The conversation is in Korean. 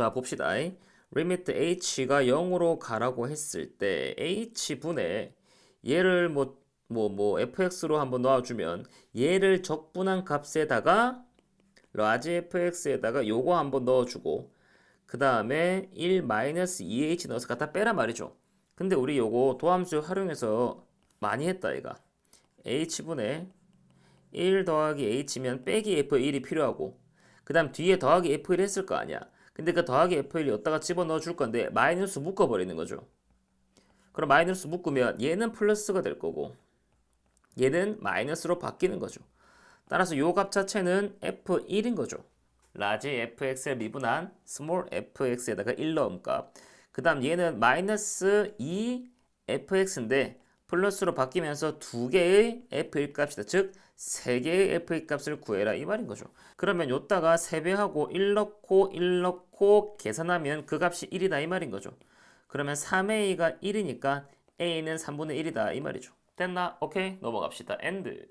자, 봅시다. 리미트 h가 0으로 가라고 했을 때 h분의 얘를 뭐뭐 뭐 fx로 한번 넣어주면 얘를 적분한 값에다가 라지 fx에다가 요거 한번 넣어주고 그 다음에 1 마이너스 2h 넣어서 갖다 빼란 말이죠. 근데 우리 요거 도함수 활용해서 많이 했다 얘가 h분의 1 더하기 h면 빼기 f1이 필요하고 그 다음 뒤에 더하기 f1 했을 거 아니야. 근데 그 더하기 f1이 여기다가 집어넣어 줄 건데 마이너스 묶어 버리는 거죠. 그럼 마이너스 묶으면 얘는 플러스가 될 거고 얘는 마이너스로 바뀌는 거죠. 따라서 요 값 자체는 f1인 거죠. 라지 fx를 미분한 스몰 fx에다가 1 넣은 값. 그 다음 얘는 마이너스 2 fx인데 플러스로 바뀌면서 두 개의 f1 값이다. 즉, 세 개의 f1 값을 구해라. 이 말인 거죠. 그러면 요따가 3배하고 1 넣고 1 넣고 계산하면 그 값이 1이다. 이 말인 거죠. 그러면 3a가 1이니까 a는 3분의 1이다. 이 말이죠. 됐나? 오케이. 넘어갑시다. end.